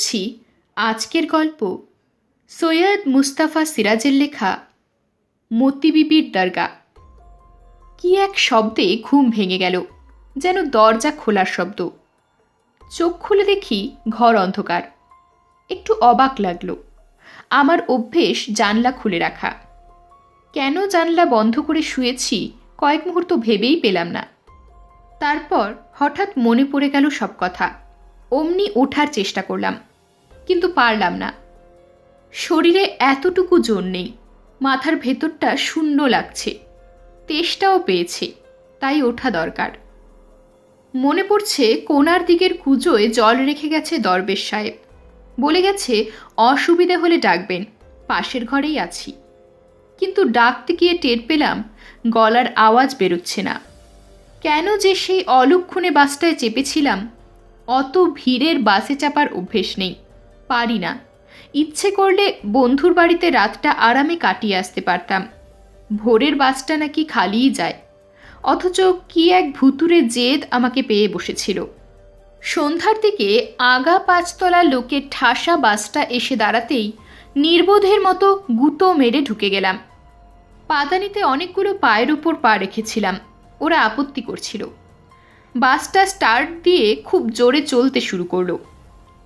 করছি আজকের গল্প সৈয়দ মুস্তাফা সিরাজের লেখা মতিবিবির দরগা। কি এক শব্দে ঘুম ভেঙে গেল, যেন দরজা খোলার শব্দ। চোখ খুলে দেখি ঘর অন্ধকার। একটু অবাক লাগল, আমার অভ্যেস জানলা খুলে রাখা। কেন জানলা বন্ধ করে শুয়েছি কয়েক মুহূর্ত ভেবেই পেলাম না। তারপর হঠাৎ মনে পড়ে গেল সব কথা, অমনি ওঠার চেষ্টা করলাম। কিন্তু পারলাম না। শরীরে এতটুকু জোর নেই, মাথার ভেতরটা শূন্য লাগছে। তেষ্টাও পেয়েছে, তাই ওঠা দরকার। মনে পড়ছে কোনার দিকের কুজোয় জল রেখে গেছে দরবেশ সাহেব। বলে গেছে, অসুবিধে হলে ডাকবেন, পাশের ঘরেই আছি। কিন্তু ডাকতে গিয়ে টের পেলাম, গলার আওয়াজ বেরোচ্ছে না। কেন যে সেই অলক্ষণে বাসটায় চেপেছিলাম, অত ভিড়ের বাসে চাপার অভ্যেস নেই। পারি না। ইচ্ছে করলে বন্ধুর বাড়িতে রাতটা আরামে কাটিয়ে আসতে পারতাম। ভোরের বাসটা নাকি খালিই যায়। অথচ কি এক ভুতুরে জেদ আমাকে পেয়ে বসেছিল। সন্ধ্যার দিকে আগা পাঁচতলা লোকের ঠাসা বাসটা এসে দাঁড়াতেই নির্বোধের মতো গুঁতো মেরে ঢুকে গেলাম। পাদানিতে অনেকগুলো পায়ের উপর পা রেখেছিলাম। ওরা আপত্তি করছিল। বাসটা স্টার্ট দিয়ে খুব জোরে চলতে শুরু করল।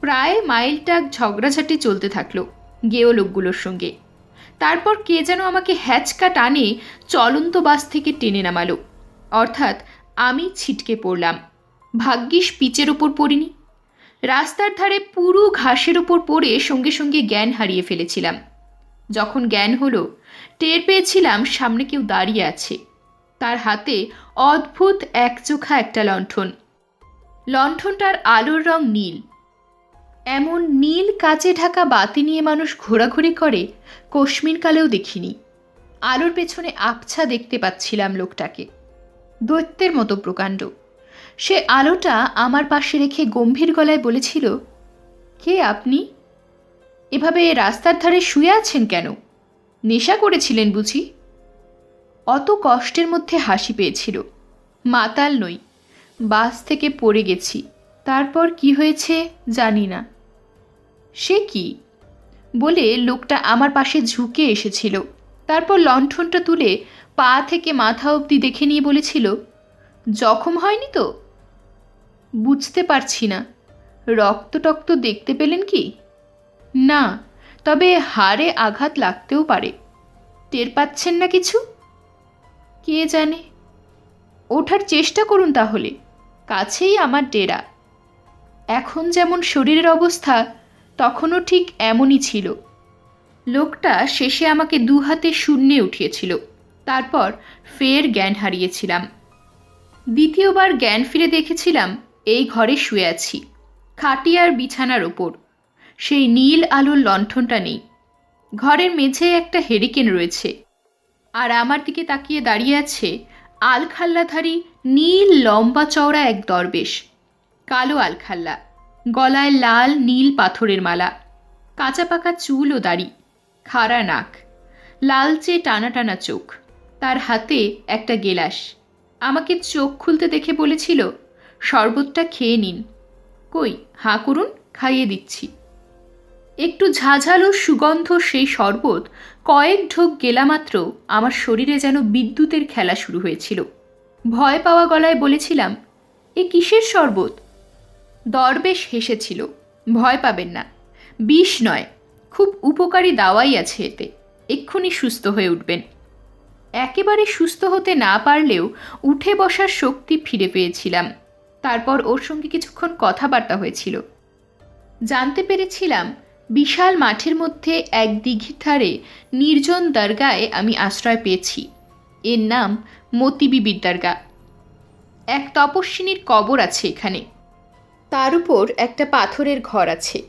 প্রায় মাইলটাক ঝগড়াঝাটি চলতে থাকল গেও লোকগুলোর সঙ্গে। তারপর কে যেন আমাকে হ্যাচকা টানে চলন্ত বাস থেকে টেনে নামালো। অর্থাৎ আমি ছিটকে পড়লাম। ভাগ্যিস পিচের ওপর পড়িনি। রাস্তার ধারে পুরো ঘাসের ওপর পড়ে সঙ্গে সঙ্গে জ্ঞান হারিয়ে ফেলেছিলাম। যখন জ্ঞান হলো, টের পেয়েছিলাম সামনে কেউ দাঁড়িয়ে আছে। তার হাতে অদ্ভুত একচোখা একটা লণ্ঠন। লণ্ঠনটার আলোর রং নীল। এমন নীল কাচে ঢাকা বাতি নিয়ে মানুষ ঘোরাঘুরি করে কশ্মীর কালেও দেখিনি। আলোর পেছনে আবছা দেখতে পাচ্ছিলাম লোকটাকে। দৈত্যের মতো প্রকাণ্ড। সে আলোটা আমার পাশে রেখে গম্ভীর গলায় বলেছিল, কে আপনি? এভাবে রাস্তার ধারে শুয়ে আছেন কেন? নেশা করেছিলেন বুঝি? অত কষ্টের মধ্যে হাসি পেয়েছিল। মাতাল নই, বাস থেকে পড়ে গেছি। তারপর কি হয়েছে জানি না। সে কি? বলে লোকটা আমার পাশে ঝুঁকে এসেছিল। তারপর লণ্ঠনটা তুলে পা থেকে মাথা অবধি দেখে নিয়ে বলেছিল, জখম হয়নি তো? বুঝতে পারছি না। রক্ত টক্ত দেখতে পেলেন কি? না, তবে হাড়ে আঘাত লাগতেও পারে। টের পাচ্ছেন না কিছু? কে জানে? ওঠার চেষ্টা করুন তাহলে। কাছেই আমার ডেরা। এখন যেমন শরীরের অবস্থা তখনও ঠিক এমনই ছিল। লোকটা শেষে আমাকে দু হাতে শূন্যে উঠিয়েছিল। তারপর ফের জ্ঞান হারিয়েছিলাম। দ্বিতীয়বার জ্ঞান ফিরে দেখেছিলাম, এই ঘরে শুয়ে আছি খাটিয়ার বিছানার ওপর। সেই নীল আলোর লণ্ঠনটা নেই। ঘরের মেঝে একটা হেরিকেন রয়েছে। আর আমার দিকে তাকিয়ে দাঁড়িয়ে আছে আলখাল্লাধারী নীল লম্বা চওড়া এক দরবেশ, কালো আলখাল্লা। গলায় লাল নীল পাথরের মালা কাঁচা পাকা চুল ও দাড়ি, খাড়া নাক, লালচে টানা টানা চোখ, তার হাতে একটা গেলাস। আমাকে চোখ খুলতে দেখে বলেছিল, শরবতটা খেয়ে নিন। কই, হাঁ করুন, খাইয়ে দিচ্ছি। একটু ঝাঝালো সুগন্ধ সেই শরবত কয়েক ঢোক গেলা মাত্র আমার শরীরে যেন বিদ্যুতের খেলা শুরু হয়েছিল। ভয় পাওয়া গলায় বলেছিলাম, এ কিসের শরবত? দরবেশ হেসেছিল, ভয় পাবেন না। বিষ নয়, খুব উপকারী দাওয়াই আছে এতে, এক্ষুনি সুস্থ হয়ে উঠবেন। একেবারে সুস্থ হতে না পারলেও উঠে বসার শক্তি ফিরে পেয়েছিলাম। তারপর ওর সঙ্গে কিছুক্ষণ কথাবার্তা হয়েছিল। জানতে পেরেছিলাম, বিশাল মাঠের মধ্যে এক দিঘির ধারে নির্জন দরগায় আমি আশ্রয় পেয়েছি। এর নাম মতিবিবির দরগা। এক তপস্বিনীর কবর আছে এখানে। তার উপর একটা পাথরের ঘর আছে।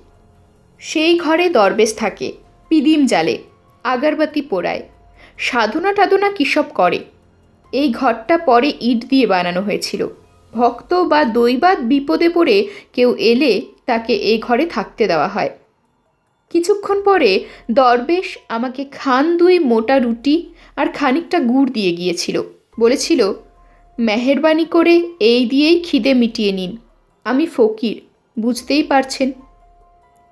সেই ঘরে দরবেশ থাকে, পিদিম জালে আগারবাতি পোড়ায়। সাধনা টাধনা কিসব করে? এই ঘরটা পরে ইট দিয়ে বানানো হয়েছিল। ভক্ত বা দৈবাত বিপদে পড়ে কেউ এলে তাকে এই ঘরে থাকতে দেওয়া হয়। কিছুক্ষণ পরে দরবেশ আমাকে খান দুই মোটা রুটি আর খানিকটা গুড় দিয়ে গিয়েছিল। বলেছিল, মেহেরবানি করে এই দিয়েই খিদে মিটিয়ে নিন। আমি ফকির, বুঝতেই পারছেন।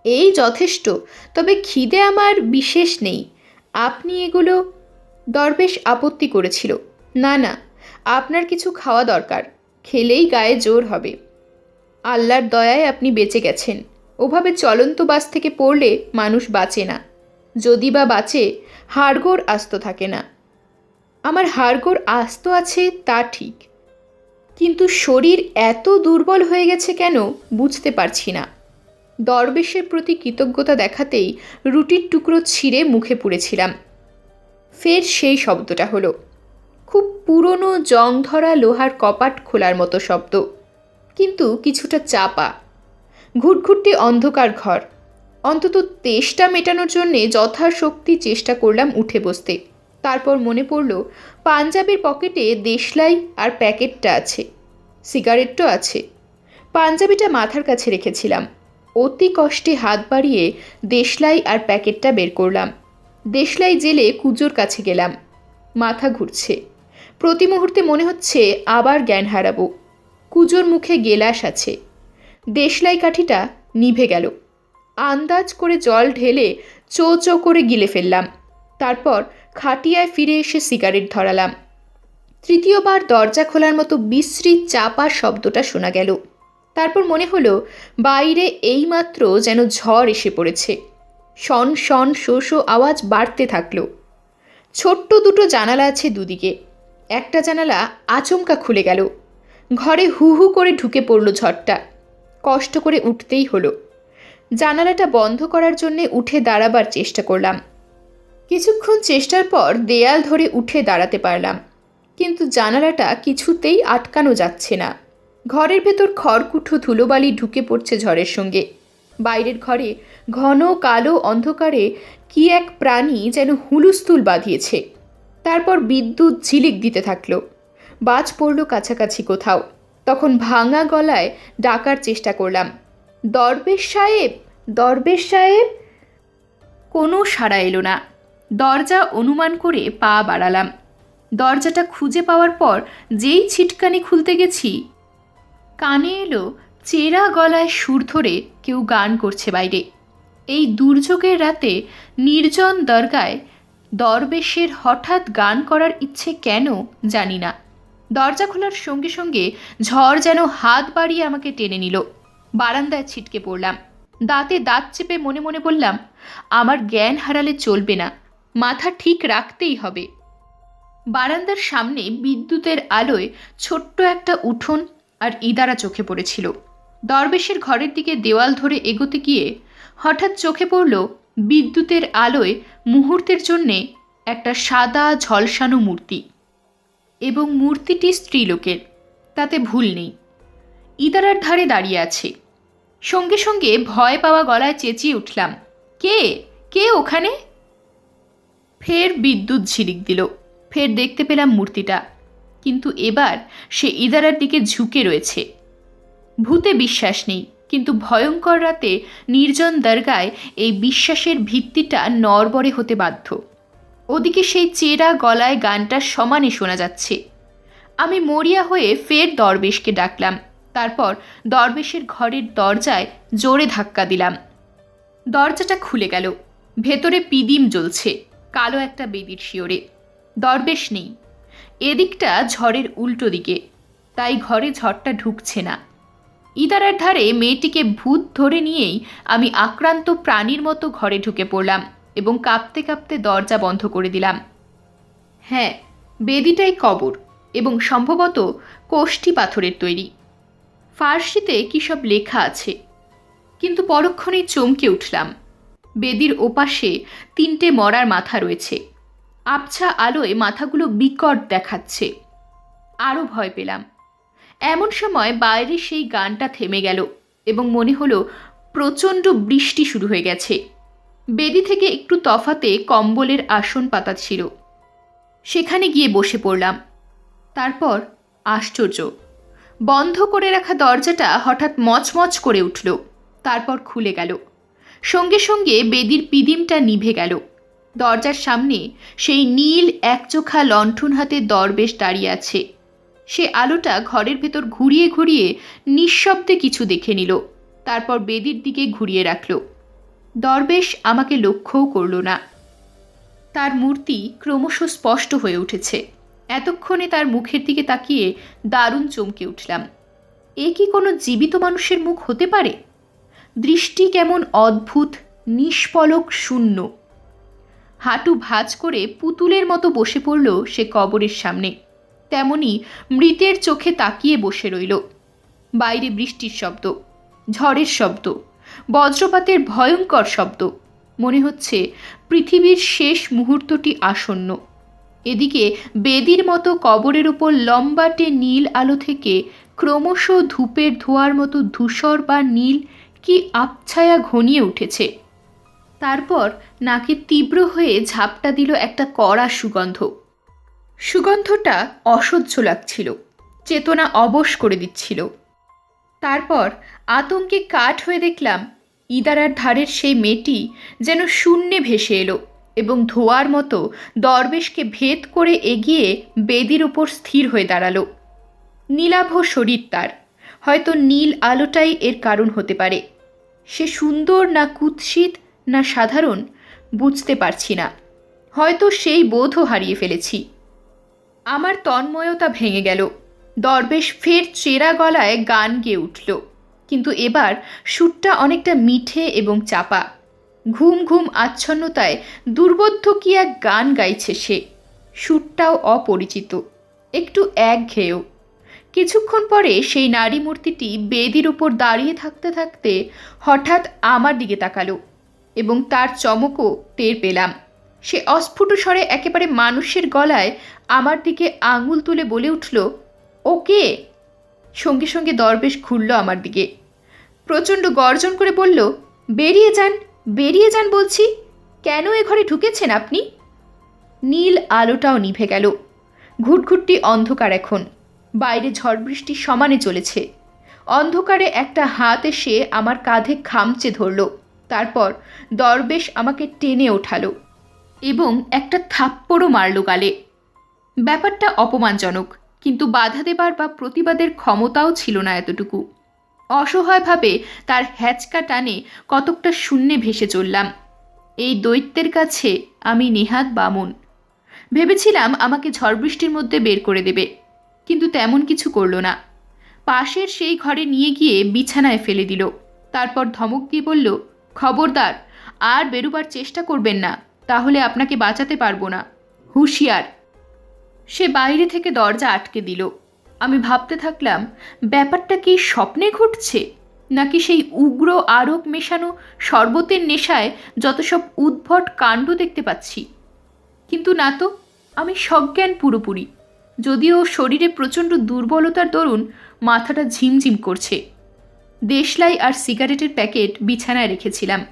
এই যথেষ্ট, তবে খিদে আমার বিশেষ নেই। আপনি এগুলো দরবেশ আপত্তি করেছিল। না না, আপনার কিছু খাওয়া দরকার, খেলেই গায়ে জোর হবে। আল্লাহর দয়ায় আপনি বেঁচে গেছেন। ওভাবে চলন্ত বাস থেকে পড়লে মানুষ বাঁচে না। যদি বা বাঁচে, হাড়গোড় আস্ত থাকে না। আমার হাড়গোড় আস্ত আছে তা ঠিক। কিন্তু শরীর এত দুর্বল হয়ে গেছে কেন বুঝতে পারছি না। দরবেশের প্রতি কৃতজ্ঞতা দেখাতেই রুটির টুকরো ছিঁড়ে মুখে পুড়েছিলাম। ফের সেই শব্দটা হলো। খুব পুরনো জং ধরা লোহার কপাট খোলার মতো শব্দ। কিন্তু কিছুটা চাপা। ঘুটঘুটটি অন্ধকার ঘর। অন্তত তেষ্টা মেটানোর জন্যে যথাশক্তি চেষ্টা করলাম উঠে বসতে। তারপর মনে পড়ল, পাঞ্জাবের পকেটে দেশলাই আর প্যাকেটটা আছে, সিগারেটও আছে। পাঞ্জাবিটা মাথার কাছে রেখেছিলাম। অতি কষ্টে হাত বাড়িয়ে দেশলাই আর প্যাকেটটা বের করলাম। দেশলাই জেলে কুজোর কাছে গেলাম। মাথা ঘুরছে। প্রতি মুহূর্তে মনে হচ্ছে আবার জ্ঞান হারাবো। কুজোর মুখে গেলাস আছে। দেশলাই কাঠিটা নিভে গেল। আন্দাজ করে জল ঢেলে চো চো করে গিলে ফেললাম। তারপর খাটিয়ায় ফিরে এসে সিগারেট ধরালাম। তৃতীয়বার দরজা খোলার মতো বিশ্রী, চাপা শব্দটা শোনা গেল। তারপর মনে হলো, বাইরে এইমাত্র যেন ঝড় এসে পড়েছে। শন শন, শো শো আওয়াজ বাড়তে থাকল। ছোট্ট দুটো জানালা আছে দুদিকে। একটা জানালা আচমকা খুলে গেল। ঘরে হু হু করে ঢুকে পড়ল ঝড়টা। কষ্ট করে উঠতেই হলো। জানালাটা বন্ধ করার জন্যে উঠে দাঁড়াবার চেষ্টা করলাম। কিছুক্ষণ চেষ্টার পর দেয়াল ধরে উঠে দাঁড়াতে পারলাম, কিন্তু জানালাটা কিছুতেই আটকানো যাচ্ছে না। ঘরের ভেতর খড়কুঠো ধুলোবালি ঢুকে পড়ছে ঝড়ের সঙ্গে। বাইরের ঘরে ঘন কালো অন্ধকারে কি এক প্রাণী যেন হুলুস্থুল বাঁধিয়েছে। তারপর বিদ্যুৎ ঝিলিক দিতে থাকল। বাজ পড়ল কাছাকাছি কোথাও। তখন ভাঙা গলায় ডাকার চেষ্টা করলাম, দরবেশ সাহেব দরবেশ সাহেব? কোনো সাড়া এলো না। দরজা অনুমান করে পা বাড়ালাম। দরজাটা খুঁজে পাওয়ার পর যেই ছিটকানি খুলতে গেছি, কানে এলো চেরা গলায় সুর ধরে কেউ গান করছে বাইরে। এই দুর্যোগের রাতে নির্জন দরগায় দরবেশের হঠাৎ গান করার ইচ্ছে কেন জানি না। দরজা খোলার সঙ্গে সঙ্গে ঝড় যেন হাত বাড়িয়ে আমাকে টেনে নিল। বারান্দায় ছিটকে পড়লাম। দাঁতে দাঁত চেপে মনে মনে বললাম, আমার জ্ঞান হারালে চলবে না। মাথা ঠিক রাখতেই হবে। বারান্দার সামনে বিদ্যুতের আলোয় ছোট্ট একটা উঠোন আর ইদারা চোখে পড়েছিল। দরবেশের ঘরের দিকে দেওয়াল ধরে এগোতে গিয়ে হঠাৎ চোখে পড়ল বিদ্যুতের আলোয় মুহূর্তের জন্যে একটা সাদা ঝলসানো মূর্তি। এবং মূর্তিটি স্ত্রীলোকের, তাতে ভুল নেই। ইদারার ধারে দাঁড়িয়ে আছে। সঙ্গে সঙ্গে ভয় পাওয়া গলায় চেঁচিয়ে উঠলাম, কে? কে ওখানে? ফের বিদ্যুৎ ঝিলিক দিল। ফের দেখতে পেলাম মূর্তিটা। কিন্তু এবার সে ইদারার দিকে ঝুঁকে রয়েছে। ভূতে বিশ্বাস নেই, কিন্তু ভয়ঙ্কর রাতে নির্জন দরগায় এই বিশ্বাসের ভিত্তিটা নরবরে হতে বাধ্য। ওদিকে সেই চেরা গলায় গানটা সমানে শোনা যাচ্ছে। আমি মরিয়া হয়ে ফের দরবেশকে ডাকলাম। তারপর দরবেশের ঘরের দরজায় জোরে ধাক্কা দিলাম। দরজাটা খুলে গেল। ভেতরে পিদিম জ্বলছে। কালো একটা বেদির শিওরে। দরবেশ নেই। এদিকটা ঝড়ের উল্টো দিকে। তাই ঘরে ঝড়টা ঢুকছে না। ইদারার ধারে মেয়েটিকে ভূত ধরে নিয়েই আমি আক্রান্ত প্রাণীর মতো ঘরে ঢুকে পড়লাম এবং কাঁপতে কাঁপতে দরজা বন্ধ করে দিলাম। হ্যাঁ বেদিটাই কবর এবং সম্ভবত কোষ্ঠী পাথরের তৈরি। ফার্সিতে কী সব লেখা আছে? কিন্তু পরক্ষণেই চমকে উঠলাম। বেদির ওপাশে তিনটে মরার মাথা রয়েছে। আবছা আলোয় মাথাগুলো বিকট দেখাচ্ছে। আরও ভয় পেলাম। এমন সময় বাইরে সেই গানটা থেমে গেল এবং মনে হলো প্রচণ্ড বৃষ্টি শুরু হয়ে গেছে। বেদি থেকে একটু তফাতে কম্বলের আসন পাতা ছিল। সেখানে গিয়ে বসে পড়লাম। তারপর আশ্চর্য। বন্ধ করে রাখা দরজাটা হঠাৎ মচমচ করে উঠল। তারপর খুলে গেল। সঙ্গে সঙ্গে বেদির পিদিমটা নিভে গেল। দরজার সামনে সেই নীল একচোখা লণ্ঠন হাতে দরবেশ দাঁড়িয়ে আছে। সে আলোটা ঘরের ভেতর ঘুরিয়ে ঘুরিয়ে নিঃশব্দে কিছু দেখে নিল, তারপর বেদির দিকে ঘুরিয়ে রাখল। দরবেশ আমাকে লক্ষ্যও করল না। তার মূর্তি ক্রমশ স্পষ্ট হয়ে উঠেছে। এতক্ষণে তার মুখের দিকে তাকিয়ে দারুণ চমকে উঠলাম। এ কি কোনো জীবিত মানুষের মুখ হতে পারে? দৃষ্টি কেমন অদ্ভুত নিষ্পলক শূন্য। হাঁটু ভাঁজ করে পুতুলের মতো বসে পড়ল সে কবরের সামনে। তেমনি মৃতের চোখে তাকিয়ে বসে রইল। বাইরে বৃষ্টির শব্দ, ঝড়ের শব্দ, বজ্রপাতের ভয়ঙ্কর শব্দ। মনে হচ্ছে পৃথিবীর শেষ মুহূর্তটি আসন্ন। এদিকে বেদির মতো কবরের উপর লম্বাটে নীল আলো থেকে ক্রমশ ধূপের ধোয়ার মতো ধূসর বা নীল কি আবছায়া ঘনিয়ে উঠেছে। তারপর নাকে তীব্র হয়ে ঝাপটা দিল একটা কড়া সুগন্ধ। সুগন্ধটা অসহ্য লাগছিল, চেতনা অবশ করে দিচ্ছিল। তারপর আতঙ্কে কাঠ হয়ে দেখলাম ইদারার ধারের সেই মেয়েটি যেন শূন্যে ভেসে এলো এবং ধোয়ার মতো দরবেশকে ভেদ করে এগিয়ে বেদির ওপর স্থির হয়ে দাঁড়াল। নীলাভ শরীর তার, হয়তো নীল আলোটাই এর কারণ হতে পারে। সে সুন্দর না কুৎসিত না সাধারণ বুঝতে পারছি না। হয়তো সেই বোধও হারিয়ে ফেলেছি। আমার তন্ময়তা ভেঙে গেল। দরবেশ ফের চেরা গলায় গান গেয়ে উঠল। কিন্তু এবার সুরটা অনেকটা মিঠে এবং চাপা। ঘুম ঘুম আচ্ছন্নতায় দুর্বোধ্য কি এক গান গাইছে সে। সুরটাও অপরিচিত। একটু একঘেয়েও। কিছুক্ষণ পরে সেই নারী মূর্তিটি বেদির উপর দাঁড়িয়ে থাকতে থাকতে হঠাৎ আমার দিকে তাকালো এবং তার চমকও টের পেলাম। সে অস্ফুট স্বরে একেবারে মানুষের গলায় আমার দিকে আঙুল তুলে বলে উঠল, ওকে? সঙ্গে সঙ্গে দরবেশ ঘুরল আমার দিকে। প্রচণ্ড গর্জন করে বলল, বেরিয়ে যান বেরিয়ে যান বলছি। কেন এ ঘরে ঢুকেছেন আপনি? নীল আলোটাও নিভে গেল। ঘুটঘুটটি অন্ধকার এখন। বাইরে ঝড় বৃষ্টি সমানে চলেছে। অন্ধকারে একটা হাত এসে আমার কাঁধে খামচে ধরল। তারপর দরবেশ আমাকে টেনে ওঠালো এবং একটা থাপ্পড়ও মারল গালে। ব্যাপারটা অপমানজনক, কিন্তু বাধা দেবার বা প্রতিবাদের ক্ষমতাও ছিল না এতটুকু। অসহায়ভাবে তার হ্যাচকা টানে কতকটা শূন্যে ভেসে চললাম। এই দৈত্যের কাছে আমি নেহাত বামন। ভেবেছিলাম আমাকে ঝড় বৃষ্টির মধ্যে বের করে দেবে। কিন্তু তেমন কিছু করল না। পাশের সেই ঘরে নিয়ে গিয়ে বিছানায় ফেলে দিল। তারপর ধমক দিয়ে বলল, খবরদার, আর বেরোবার চেষ্টা করবেন না, তাহলে আপনাকে বাঁচাতে পারব না। হুঁশিয়ার। সে বাইরে থেকে দরজা আটকে দিল। আমি ভাবতে থাকলাম, ব্যাপারটা কি স্বপ্নে ঘটছে? নাকি সেই উগ্র আরোগ মেশানো শরবতের নেশায় যত সব উদ্ভট কাণ্ড দেখতে পাচ্ছি? কিন্তু না তো, আমি সজ্ঞান পুরোপুরি। যদিও শরীরে প্রচণ্ড দুর্বলতার দরুন মাথাটা ঝিমঝিম করছে। দেশলাই আর সিগারেটের প্যাকেট বিছানায় রেখেছিলাম।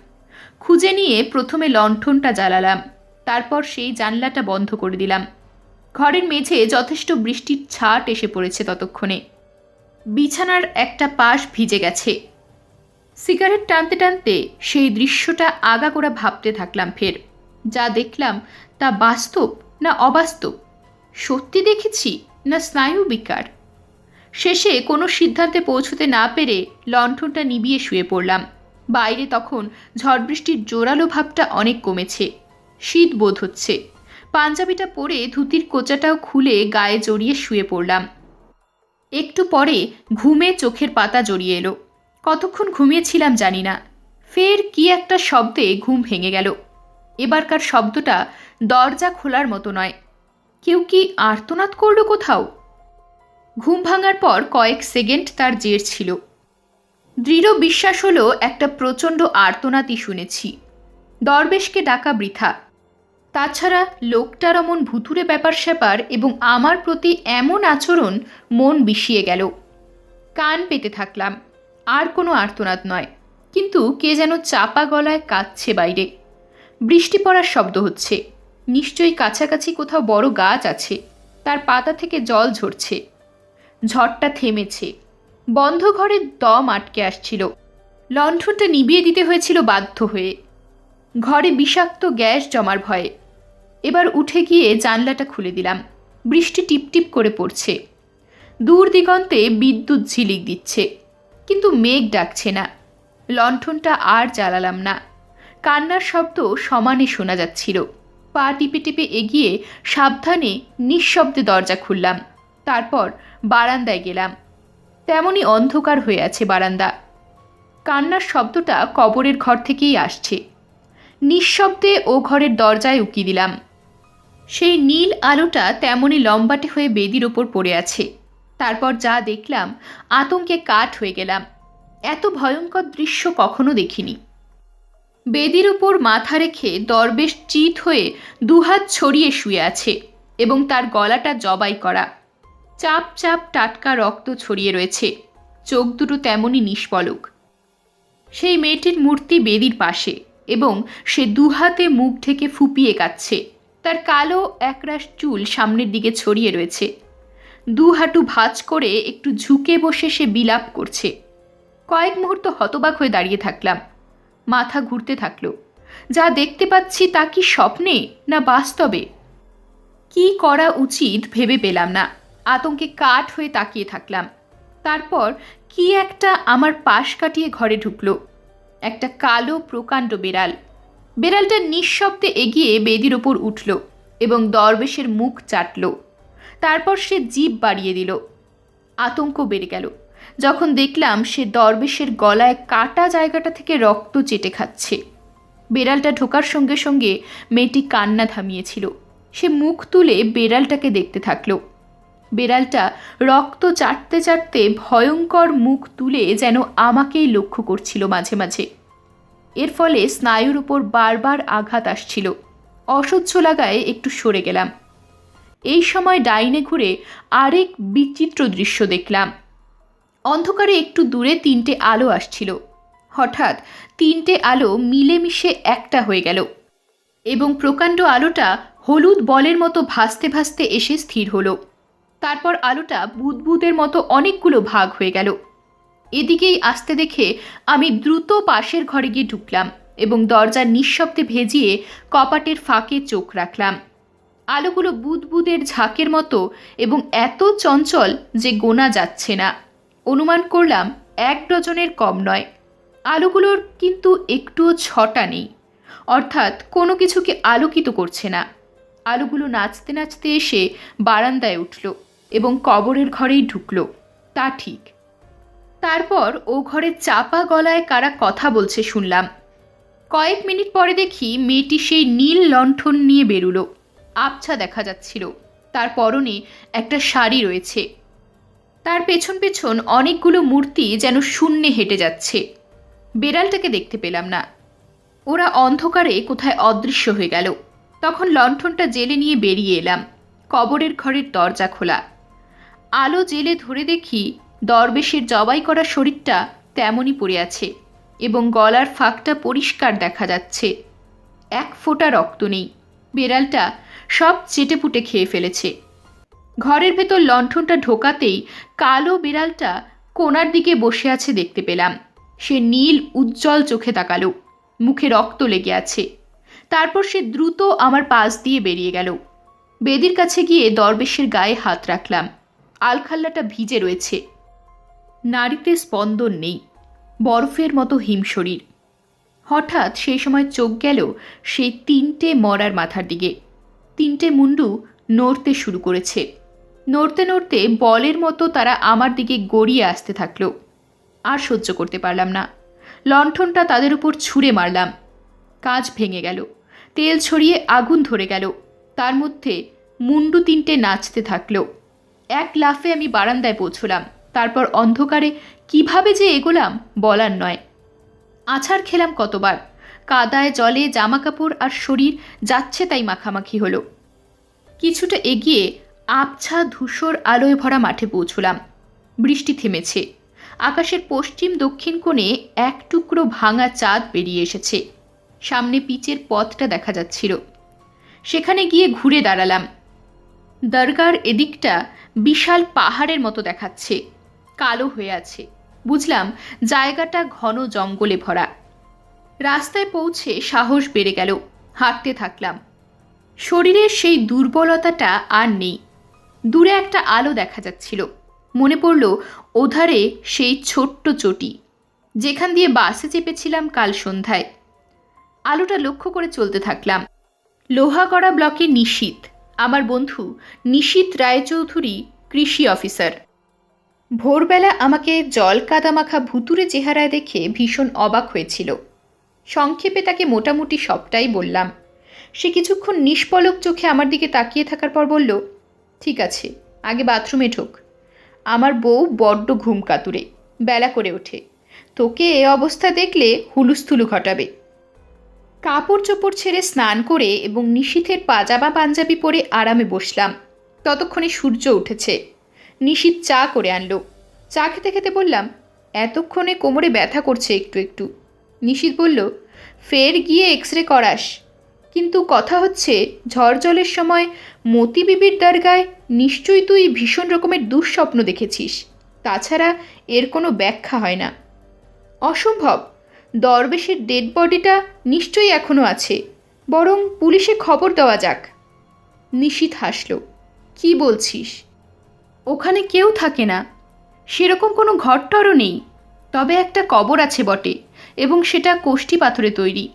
খুঁজে নিয়ে প্রথমে লণ্ঠনটা জ্বালালাম, তারপর সেই জানলাটা বন্ধ করে দিলাম। ঘরের মেঝে যথেষ্ট বৃষ্টির ছাট এসে পড়েছে ততক্ষণে। বিছানার একটা পাশ ভিজে গেছে। সিগারেট টানতে টানতে সেই দৃশ্যটা আগা আগাগোড়া ভাবতে থাকলাম ফের। যা দেখলাম তা বাস্তব না অবাস্তব? সত্যি দেখেছি না স্নায়ু বিকার? শেষে কোনো সিদ্ধান্তে পৌঁছতে না পেরে লণ্ঠনটা নিবিয়ে শুয়ে পড়লাম। বাইরে তখন ঝড় বৃষ্টির জোরালো ভাবটা অনেক কমেছে। শীত বোধ হচ্ছে। পাঞ্জাবিটা পরে ধুতির কোচাটাও খুলে গায়ে জড়িয়ে শুয়ে পড়লাম। একটু পরে ঘুমে চোখের পাতা জড়িয়ে এলো। কতক্ষণ ঘুমিয়েছিলাম জানি না। ফের কি একটা শব্দে ঘুম ভেঙে গেল। এবারকার শব্দটা দরজা খোলার মতো নয়। কেউ কি আর্তনাদ করল কোথাও? ঘুম ভাঙার পর কয়েক সেকেন্ড তার জের ছিল। দৃঢ় বিশ্বাস হলো একটা প্রচণ্ড আর্তনাদই শুনেছি। দরবেশকে ডাকা বৃথা। তাছাড়া লোকটার অমন ভুতুরে ব্যাপার স্যাপার এবং আমার প্রতি এমন আচরণ মন বিষিয়ে গেল। কান পেতে থাকলাম। আর কোনো আর্তনাদ নয়। কিন্তু কে যেন চাপা গলায় কাঁদছে বাইরে। বৃষ্টি পড়ার শব্দ হচ্ছে। নিশ্চয়ই কাছাকাছি কোথাও বড় গাছ আছে। তার পাতা থেকে জল ঝরছে। ঝড়টা থেমেছে। বন্ধ ঘরে দম আটকে আসছিল। লণ্ঠনটা নিভিয়ে দিতে হয়েছিল বাধ্য হয়ে। ঘরে বিষাক্ত গ্যাস জমার ভয়ে। এবার উঠে গিয়ে জানলাটা খুলে দিলাম। বৃষ্টি টিপটিপ করে পড়ছে। দূর দিগন্তে বিদ্যুৎ ঝিলিক দিচ্ছে। কিন্তু মেঘ ডাকছে না। লণ্ঠনটা আর জ্বালালাম না। কান্নার শব্দ সমানে শোনা যাচ্ছিল। পা টিপে টিপে এগিয়ে সাবধানে, নিঃশব্দে দরজা খুললাম। তারপর বারান্দায় গেলাম। তেমনই অন্ধকার হয়ে আছে বারান্দা। কান্নার শব্দটা কবরের ঘর থেকেই আসছে। নিঃশব্দে ও ঘরের দরজায় উকি দিলাম। সেই নীল আলোটা তেমনই লম্বাটে হয়ে বেদির ওপর পড়ে আছে। তারপর যা দেখলাম, আতঙ্কে কাঠ হয়ে গেলাম। এত ভয়ঙ্কর দৃশ্য কখনো দেখিনি। বেদির উপর মাথা রেখে দরবেশ চিত হয়ে দুহাত ছড়িয়ে শুয়ে আছে এবং তার গলাটা জবাই করা। চাপ চাপ টাটকা রক্ত ছড়িয়ে রয়েছে। চোখ দুটো তেমনই নিষ্পলক সেই মেয়েটির মূর্তি বেদির পাশে এবং সে দুহাতে মুখ ঢেকে ফুপিয়ে কাচ্ছে তার কালো একরাশ চুল সামনের দিকে ছড়িয়ে রয়েছে। দু হাঁটু ভাঁজ করে একটু ঝুঁকে বসে সে বিলাপ করছে। কয়েক মুহূর্ত হতবাক হয়ে দাঁড়িয়ে থাকলাম। মাথা ঘুরতে থাকল। যা দেখতে পাচ্ছি তা কি স্বপ্নে না বাস্তবে? কি করা উচিত ভেবে পেলাম না। আতঙ্কে কাঠ হয়ে তাকিয়ে থাকলাম। তারপর কি একটা আমার পাশ কাটিয়ে ঘরে ঢুকলো। একটা কালো প্রকাণ্ড বেড়াল। বেড়ালটা নিঃশব্দে এগিয়ে বেদির ওপর উঠল এবং দরবেশের মুখ চাটল। তারপর সে জিভ বাড়িয়ে দিল। আতঙ্ক বেড়ে গেল। যখন দেখলাম সে দরবেশের গলায় কাটা জায়গাটা থেকে রক্ত চেটে খাচ্ছে। বেড়ালটা ঢোকার সঙ্গে সঙ্গে মেয়েটি কান্না থামিয়েছিল। সে মুখ তুলে বেড়ালটাকে দেখতে থাকল। বেড়ালটা রক্ত চাটতে চাটতে ভয়ঙ্কর মুখ তুলে যেন আমাকেই লক্ষ্য করছিল মাঝে মাঝে। এর ফলে স্নায়ুর উপর বারবার আঘাত আসছিল। অসহ্য লাগায় একটু সরে গেলাম। এই সময় ডাইনে ঘুরে আরেক বিচিত্র দৃশ্য দেখলাম। অন্ধকারে একটু দূরে তিনটে আলো আসছিল। হঠাৎ তিনটে আলো মিলেমিশে একটা হয়ে গেল এবং প্রকাণ্ড আলোটা হলুদ বলের মতো ভাসতে ভাসতে এসে স্থির হলো। তারপর আলোটা বুদবুদের মতো অনেকগুলো ভাগ হয়ে গেল। এদিকেই আসতে দেখে আমি দ্রুত পাশের ঘরে গিয়ে ঢুকলাম এবং দরজার নিঃশব্দে ভেজিয়ে কপাটের ফাঁকে চোখ রাখলাম। আলোগুলো বুদবুদের ঝাঁকের মতো এবং এত চঞ্চল যে গোনা যাচ্ছে না। অনুমান করলাম এক ডজনের কম নয়। আলোগুলোর কিন্তু একটুও ছটা নেই। অর্থাৎ কোনো কিছুকে আলোকিত করছে না। আলোগুলো নাচতে নাচতে এসে বারান্দায় উঠল এবং কবরের ঘরেই ঢুকল। তা ঠিক। তারপর ও ঘরে চাপা গলায় কারা কথা বলছে শুনলাম। কয়েক মিনিট পরে দেখি মেয়েটি সেই নীল লণ্ঠন নিয়ে বেরুলো। আবছা দেখা যাচ্ছিল। তার পরনে একটা শাড়ি রয়েছে। তার পেছন পেছন অনেকগুলো মূর্তি যেন শূন্যে হেঁটে যাচ্ছে। বেড়ালটাকে দেখতে পেলাম না। ওরা অন্ধকারে কোথায় অদৃশ্য হয়ে গেল। তখন লণ্ঠনটা জেলে নিয়ে বেরিয়ে এলাম। কবরের ঘরের দরজা খোলা। আলো জেলে ধরে দেখি দরবেশের জবাই করা শরীরটা তেমনই পড়ে আছে এবং গলার ফাঁকটা পরিষ্কার দেখা যাচ্ছে। এক ফোঁটা রক্ত নেই। বেড়ালটা সব চেটেপুটে খেয়ে ফেলেছে। ঘরের ভেতর লণ্ঠনটা ঢোকাতেই কালো বিড়ালটা কোনার দিকে বসে আছে দেখতে পেলাম। সে নীল, উজ্জ্বল চোখে তাকালো। মুখে রক্ত লেগে আছে। তারপর সে দ্রুত আমার পাশ দিয়ে বেরিয়ে গেল। বেদির কাছে গিয়ে দরবেশের গায়ে হাত রাখলাম। আলখাল্লাটা ভিজে রয়েছে। নারীতে স্পন্দন নেই। বরফের মতো হিমশরীর হঠাৎ সেই সময় চোখ গেল সেই তিনটে মরার মাথার দিকে। তিনটে মুন্ডু নড়তে শুরু করেছে। নড়তে নড়তে বলের মতো তারা আমার দিকে গড়িয়ে আসতে থাকল। আর সহ্য করতে পারলাম না। লণ্ঠনটা তাদের উপর ছুঁড়ে মারলাম। কাজ ভেঙে গেল। তেল ছড়িয়ে আগুন ধরে গেল। তার মধ্যে মুন্ডু তিনটে নাচতে থাকল। এক লাফে আমি বারান্দায় পৌঁছলাম। তারপর অন্ধকারে কীভাবে যে এগোলাম বলার নয়। আছাড় খেলাম কতবার। কাদায় জলে জামাকাপড় আর শরীর যাচ্ছে তাই মাখামাখি হলো। কিছুটা এগিয়ে আবছা ধূসর আলোয় ভরা মাঠে পৌঁছলাম। বৃষ্টি থেমেছে। আকাশের পশ্চিম দক্ষিণ কোণে এক টুকরো ভাঙা চাঁদ বেরিয়ে এসেছে। সামনে পিচের পথটা দেখা যাচ্ছিল। সেখানে গিয়ে ঘুরে দাঁড়ালাম। দরগার এদিকটা বিশাল পাহাড়ের মতো দেখাচ্ছে। কালো হয়ে আছে। বুঝলাম জায়গাটা ঘন জঙ্গলে ভরা। রাস্তায় পৌঁছে সাহস বেড়ে গেল। হাঁটতে থাকলাম। শরীরের সেই দুর্বলতাটা আর নেই। দূরে একটা আলো দেখা যাচ্ছিল। মনে পড়ল, ওধারে সেই ছোট্ট চটি, যেখান দিয়ে বাসে চেপেছিলাম কাল সন্ধ্যায়। আলোটা লক্ষ্য করে চলতে থাকলাম। লোহা লোহাগড়া ব্লকে নিশীত, আমার বন্ধু নিশীত রায়চৌধুরী, কৃষি অফিসার। ভোরবেলা আমাকে জল কাদামাখা ভুতুরে চেহারায় দেখে ভীষণ অবাক হয়েছিল। সংক্ষেপে তাকে মোটামুটি সবটাই বললাম। সে কিছুক্ষণ নিষ্পলক চোখে আমার দিকে তাকিয়ে থাকার পর বলল ঠিক আছে, আগে বাথরুমে ঢোক। আমার বউ বড্ড ঘুম কাতুরে, বেলা করে ওঠে। তোকে এ অবস্থা দেখলে হুলুস্থুলু ঘটাবে। কাপড় চোপড় ছেড়ে স্নান করে এবং নিশীথের পাজামা পাঞ্জাবি পরে আরামে বসলাম। ততক্ষণে সূর্য উঠেছে। নিশীথ চা করে আনলো। চা খেতে খেতে বললাম, এতক্ষণে কোমরে ব্যথা করছে একটু একটু। নিশীথ বলল, ফের গিয়ে এক্স রে করাস। কিন্তু কথা হচ্ছে, ঝড় জলের সময় মতি বিবির দরগায় নিশ্চয়ই তুই ভীষণ রকমের দুঃস্বপ্ন দেখেছিস। তাছাড়া এর কোনো ব্যাখ্যা হয় না। অসম্ভব। দরবেশের ডেড বডিটা নিশ্চয়ই এখনও আছে। বরং পুলিশে খবর দেওয়া যাক। নিশীথ হাসল। কি বলছিস? ওখানে কেউ থাকে না। সেরকম কোনো ঘরটরও নেই। তবে একটা কবর আছে বটে, এবং সেটা কোষ্ঠী পাথরে তৈরি।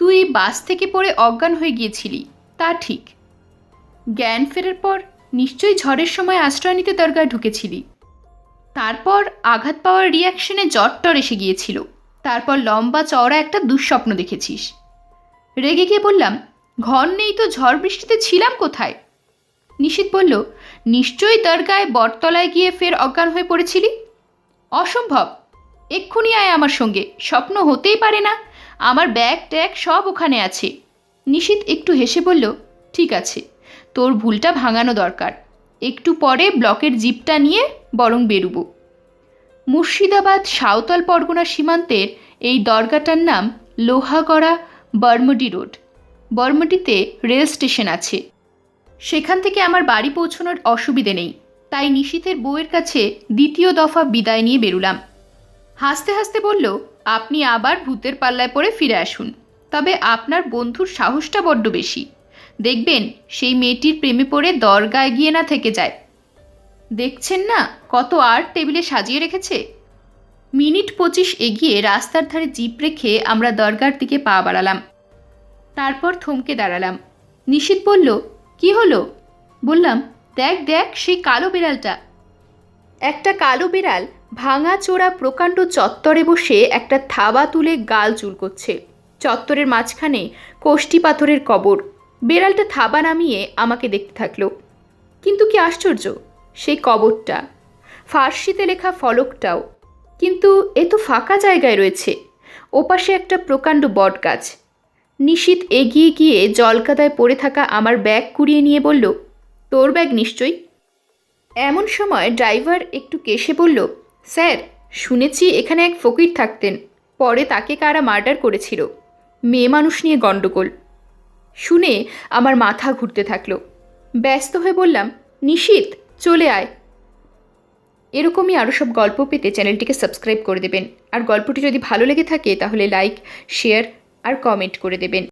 তুই বাস থেকে পড়ে অজ্ঞান হয়ে গিয়েছিলি, তা ঠিক। জ্ঞান ফেরার পর নিশ্চয়ই ঝড়ের সময় আশ্রয় নিতে দরগায় ঢুকেছিলি। তারপর আঘাত পাওয়ার রিয়াকশনে জ্বরটর এসে গিয়েছিল। তারপর লম্বা চওড়া একটা দুঃস্বপ্ন দেখেছিস। রেগে গিয়ে বললাম, ঘর নেই তো, ঝড় বৃষ্টিতে ছিলাম কোথায়? নিশীত বলল, নিশ্চয়ই দরগায় বটতলায় গিয়ে ফের অজ্ঞান হয়ে পড়েছিলি? অসম্ভব। এক্ষুনি আয় আমার সঙ্গে, স্বপ্ন হতেই পারে না। আমার ব্যাগ, ট্যাগ সব ওখানে আছে। নিশীত একটু হেসে বলল, ঠিক আছে, তোর ভুলটা ভাঙানো দরকার। একটু পরে ব্লকের জিপটা নিয়ে বরং বেরুবো। মুর্শিদাবাদ সাঁওতাল পরগনা সীমান্তের এই দরগাটার নাম লোহাগড়া বর্মডি রোড। বর্মডিতে রেল স্টেশন আছে। সেখান থেকে আমার বাড়ি পৌঁছানোর অসুবিধে নেই, তাই নিশীথের বউয়ের কাছে দ্বিতীয় দফা বিদায় নিয়ে বেরুলাম। হাসতে হাসতে বলল আপনি আবার ভূতের পাল্লায় পড়ে ফিরে আসুন। তবে আপনার বন্ধুর সাহসটা বড্ড বেশি। দেখবেন, সেই মেয়েটির প্রেমে পড়ে দরগায় গিয়ে না থেকে যায়। দেখছেন না কত আর্ট টেবিলে সাজিয়ে রেখেছে? মিনিট পঁচিশ এগিয়ে রাস্তার ধারে জিপ রেখে আমরা দরগার দিকে পা বাড়ালাম। তারপর থমকে দাঁড়ালাম। নিশীত বলল, কি হলো? বললাম, দেখ দেখ, সেই কালো বিড়ালটা। একটা কালো বিড়াল? ভাঙা চোরা প্রকাণ্ড চত্বরে বসে একটা থাবা তুলে গাল চুলকোচ্ছে। চত্বরের মাঝখানে কোষ্টি পাথরের কবর। বেড়ালটা থাবা নামিয়ে আমাকে দেখতে থাকল। কিন্তু কি আশ্চর্য, সেই কবরটা। ফার্সিতে লেখা ফলকটাও। কিন্তু এ তো ফাঁকা জায়গায় রয়েছে। ওপাশে একটা প্রকাণ্ড বট গাছ নিশীত এগিয়ে গিয়ে জলকাদায় পড়ে থাকা আমার ব্যাগ কুড়িয়ে নিয়ে বলল, তোর ব্যাগ নিশ্চয়ই? এমন সময় ড্রাইভার একটু কেসে বলল স্যার, শুনেছি এখানে এক ফকির থাকতেন। পরে তাকে কারা মার্ডার করেছিল। মেয়ে মানুষ নিয়ে গণ্ডগোল। শুনে আমার মাথা ঘুরতে থাকল। ব্যস্ত হয়ে বললাম, নিশীত, চলে আয়। এরকমই আরও সব গল্প পেতে চ্যানেলটিকে সাবস্ক্রাইব করে দেবেন। আর গল্পটি যদি ভালো লেগে থাকে, তাহলে লাইক, শেয়ার আর কমেন্ট করে দেবেন।